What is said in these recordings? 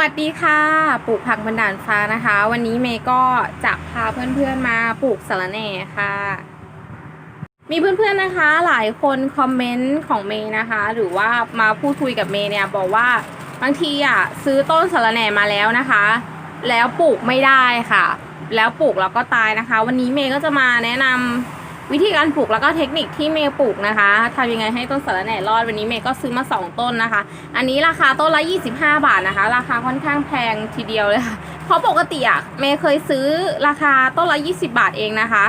วัสดีค่ะ ปลูกผักบนดานฟ้านะคะ วันนี้เมย์ก็จะพาเพื่อนๆมาปลูกสะระแหน่ค่ะ มีเพื่อนๆนะคะ หลายคนคอมเมนต์ของเมย์นะคะ หรือว่ามาพูดคุยกับเมย์เนี่ยบอกว่าบางทีอะซื้อต้นสะระแหน่มาแล้วนะคะ แล้วปลูกไม่ได้ค่ะ แล้วปลูกแล้วก็ตายนะคะ วันนี้เมย์ก็จะมาแนะนำ วิธีการปลูกแล้วก็เทคนิคที่เมย์ปลูกนะคะทำยังไงให้ต้นสะระแหน่รอดวันนี้เมย์ก็ซื้อมาสองต้นนะคะ อันนี้ราคาต้นละ 25 บาทนะคะ ราคาค่อนข้างแพงทีเดียวเลยค่ะ เพราะปกติอะเมย์เคยซื้อราคาต้นละ 20 บาทเองนะคะ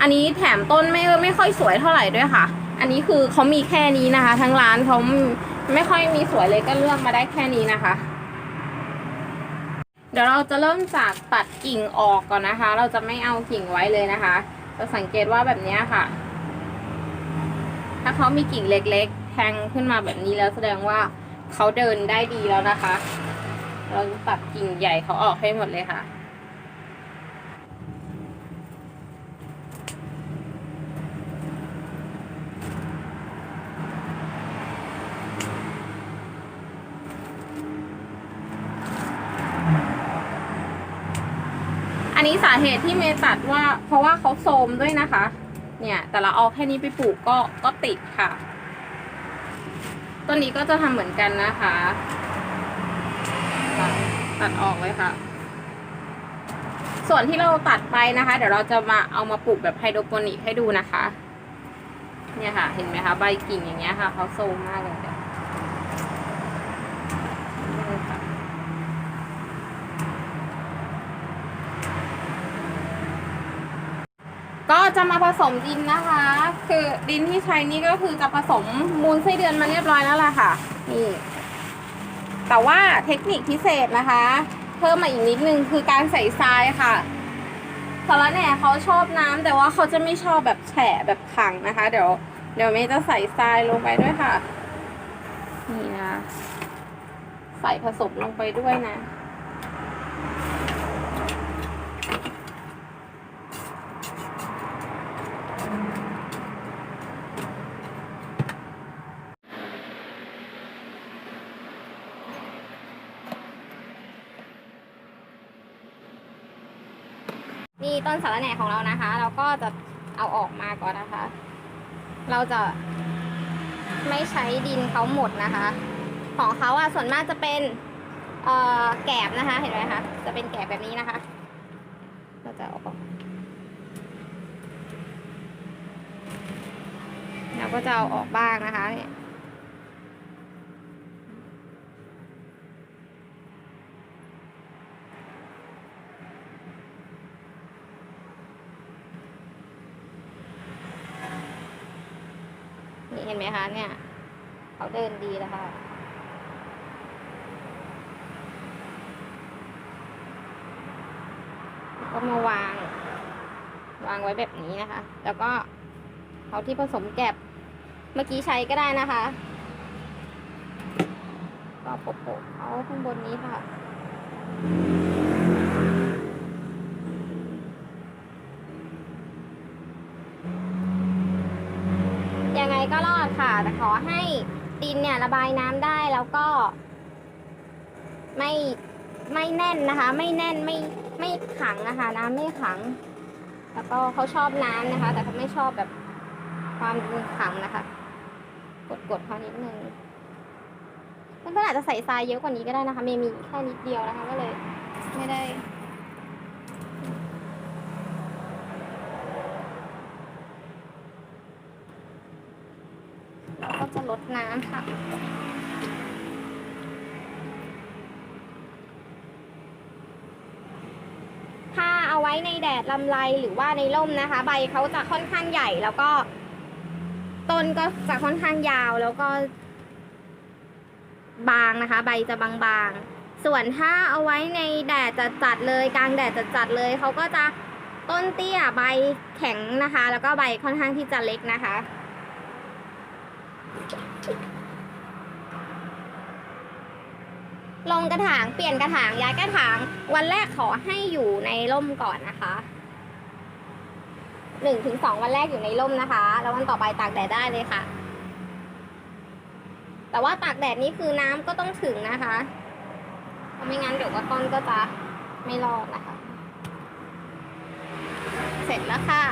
อันนี้แถมต้นไม่ไม่ค่อยสวยเท่าไหร่ด้วยค่ะ อันนี้คือเขามีแค่นี้นะคะ ทั้งร้านเขาไม่ค่อยมีสวยเลยก็เลือกมาได้แค่นี้นะคะ เดี๋ยวเราจะเริ่มจากตัดกิ่งออกก่อนนะคะ เราจะไม่เอากิ่งไว้เลยนะคะ จะสังเกตว่าแบบนี้ค่ะ ถ้าเขามีกิ่งเล็กๆ แทงขึ้นมาแบบนี้แล้วแสดงว่าเขาเดินได้ดีแล้วนะคะ เราตัดกิ่งใหญ่เขาออกให้หมดเลยค่ะ นนี้สาเหตุที่เมย์ตัดว่า เพราะว่าเขาโทมด้วยนะคะ เนี่ย แต่เราเอาแค่นี้ไปปลูกก็ก็ติดค่ะ ต้นนี้ก็จะทำเหมือนกันนะคะตัดตัดออกเลยค่ะ ส่วนที่เราตัดไปนะคะ เดี๋ยวเราจะมาเอามาปลูกแบบไฮโดรโปนิกให้ดูนะคะ เนี่ยค่ะ เห็นไหมคะ ใบกิ่งอย่างเงี้ยค่ะเขาโซมมากเลยค่ะนี่ค่ะ ก็จะมาผสมดินนะคะ คือดินที่ใช้นี่ก็คือจะผสมมูลไส้เดือนมาเรียบร้อยแล้วล่ะค่ะ นี่ แต่ว่าเทคนิคพิเศษนะคะ เพิ่มมาอีกนิดนึงคือการใส่ทรายค่ะสาระแหน่เขาชอบน้ำแต่ว่าเขาจะไม่ชอบแบบแฉะแบบขังนะคะ เดี๋ยว เดี๋ยวเมย์จะใส่ทรายลงไปด้วยค่ะ นี่นะ ใส่ผสมลงไปด้วยนะ นี่ต้นสาระแหน่ของเรานะคะ เราก็จะเอาออกมาก่อนนะคะ เราจะไม่ใช้ดินเขาหมดนะคะ ของเขาอะส่วนมากจะเป็นเอ่อแกบนะคะ เห็นไหมคะ จะเป็นแกบแบบนี้นะคะ เราจะเอาออกเราก็จะเอาออกบ้างนะคะเนี่ย นี่ เห็นไหมคะเนี่ย เขาเดินดีแล้วค่ะ ก็มาวาง วางไว้แบบนี้นะคะ แล้วก็เอาที่ผสมแกบเมื่อกี้ใช้ก็ได้นะคะ ก็โปะๆเอาข้างบนนี้ค่ะ ยังไง ก็รอดค่ะ แต่ขอให้ดินเนี่ยระบายน้ำได้แล้วก็ ไม่ไม่แน่นนะคะ ไม่แน่นไม่ไม่ขังนะคะ น้ำไม่ขัง แล้วก็เขาชอบน้ำนะคะ แต่เขาไม่ชอบแบบความขังนะคะ กดกดเขานิดนึงเพื่อนๆอาจจะใส่ทรายเยอะกว่านี้ก็ได้นะคะเมย์มีแค่นิดเดียวนะคะก็เลย ไม่ได้ ราก็จะลดน้ำค่ะ ถ้าเอาไว้ในแดดลำไรหรือว่าในร่มนะคะ ใบเขาจะค่อนข้างใหญ่แล้วก็ ต้นก็จะค่อนข้างยาวแล้วก็ บางนะคะ ใบจะบางๆ ส่วนถ้าเอาไว้ในแดดจัดเลยกลางแดดจัดเลยเขาก็จะต้นเตี้ยใบแข็งนะคะ แล้วก็ใบค่อนข้างที่จะเล็กนะคะ ลงกระถางเปลี่ยนกระถางย้ายกระถาง วันแรกขอให้อยู่ในร่มก่อนนะคะหนึ่งถึงสองวันแรกอยู่ในร่มนะคะ แล้ววันต่อไปตากแดดได้เลยค่ะ แต่ว่าตากแดดนี่คือน้ำก็ต้องถึงนะคะเพราะไม่งั้นเดี๋ยวว่าต้นก็จะไม่รอดนะคะ เสร็จแล้วค่ะ